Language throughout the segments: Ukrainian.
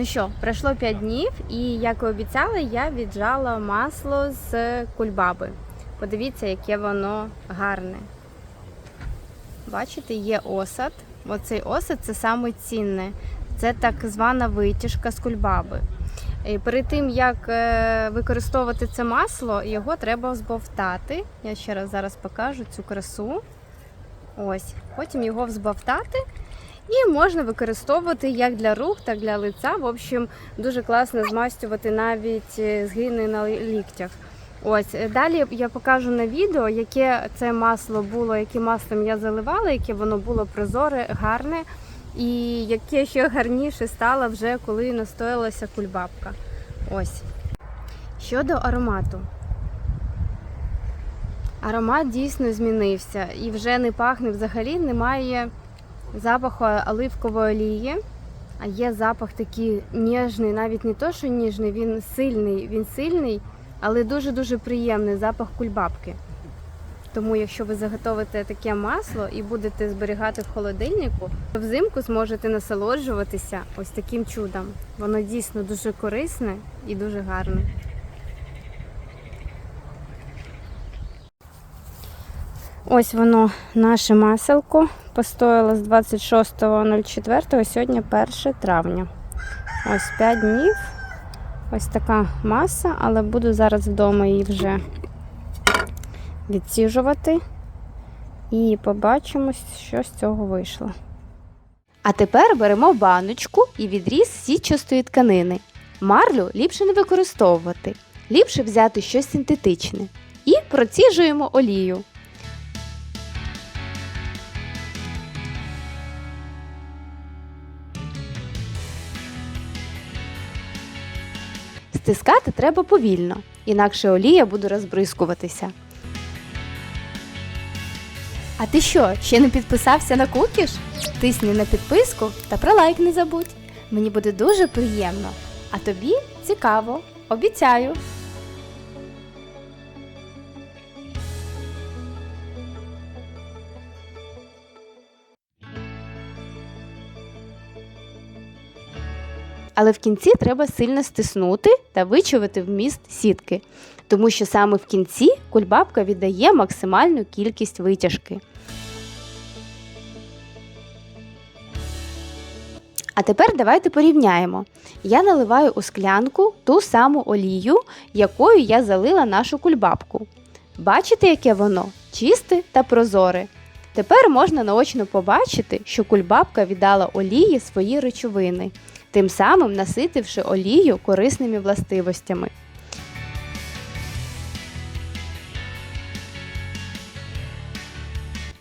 Ну що, пройшло 5 днів, і як і обіцяла, я віджала масло з кульбаби. Подивіться, яке воно гарне. Бачите, є осад. Оцей осад це саме цінне. Це так звана витяжка з кульбаби. І перед тим, як е, використовувати це масло, його треба взбовтати. Я ще раз зараз покажу цю красу. Ось. Потім його взбовтати. І можна використовувати як для рук, так і для лиця. В общем, дуже класно змастювати навіть е, згини на ліктях. Ось е, далі я покажу на відео, яке це масло було, яким маслом я заливала, яке воно було прозоре, гарне, і яке ще гарніше стало вже коли настоялася кульбабка. Ось. Щодо аромату. Аромат дійсно змінився і вже не пахне взагалі, немає запаху оливкової олії, а є запах такий ніжний, навіть не то, що ніжний, він сильний, він сильний, але дуже-дуже приємний запах кульбабки. Тому, якщо ви заготовите таке масло і будете зберігати в холодильнику, то взимку зможете насолоджуватися ось таким чудом. Воно дійсно дуже корисне і дуже гарне. Ось воно наше маселко. Постояло з 26.04, сьогодні 1 травня. Ось 5 днів. Ось така маса, але буду зараз вдома її вже відсіжувати. І побачимо, що з цього вийшло. А тепер беремо баночку і відріз сітчастої тканини. Марлю ліпше не використовувати, ліпше взяти щось синтетичне. І проціжуємо олію. Стискати треба повільно, інакше олія буде розбризкуватися. А ти що, ще не підписався на кукіш? Тисни на підписку та про лайк не забудь. Мені буде дуже приємно. А тобі цікаво, обіцяю. Але в кінці треба сильно стиснути та вичавити вміст сітки, тому що саме в кінці кульбабка віддає максимальну кількість витяжки. А тепер давайте порівняємо. Я наливаю у склянку ту саму олію, якою я залила нашу кульбабку. Бачите, яке воно? Чисте та прозоре. Тепер можна наочно побачити, що кульбабка віддала олії свої речовини, тим самим наситивши олію корисними властивостями.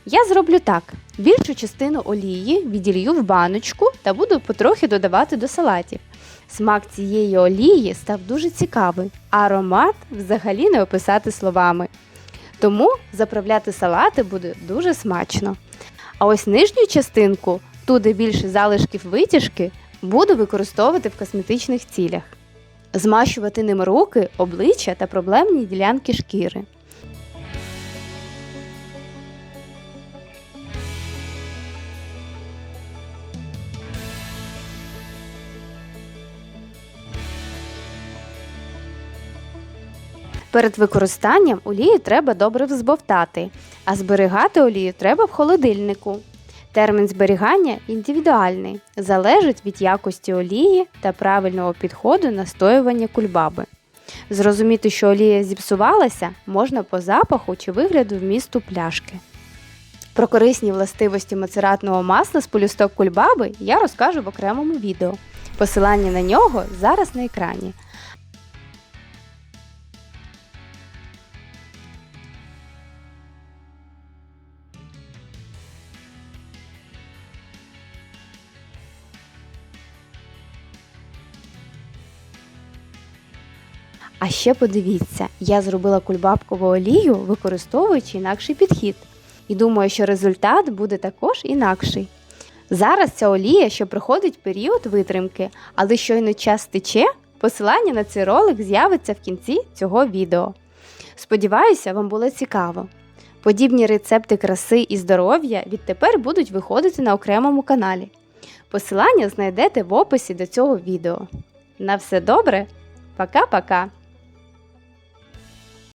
Я зроблю так: більшу частину олії віділью в баночку та буду потрохи додавати до салатів. Смак цієї олії став дуже цікавий, а аромат взагалі не описати словами. Тому заправляти салати буде дуже смачно. А ось нижню частинку, ту, де більше залишків витяжки, буду використовувати в косметичних цілях. Змащувати ним руки, обличчя та проблемні ділянки шкіри. Перед використанням олію треба добре взбовтати, а зберігати олію треба в холодильнику. Термін зберігання індивідуальний, залежить від якості олії та правильного підходу настоювання кульбаби. Зрозуміти, що олія зіпсувалася, можна по запаху чи вигляду вмісту пляшки. Про корисні властивості мацератного масла з полюсток кульбаби я розкажу в окремому відео. Посилання на нього зараз на екрані. А ще подивіться, я зробила кульбабкову олію, використовуючи інакший підхід. І думаю, що результат буде також інакший. Зараз ця олія ще проходить період витримки, але щойно час тече, посилання на цей ролик з'явиться в кінці цього відео. Сподіваюся, вам було цікаво. Подібні рецепти краси і здоров'я відтепер будуть виходити на окремому каналі. Посилання знайдете в описі до цього відео. На все добре, пока-пока!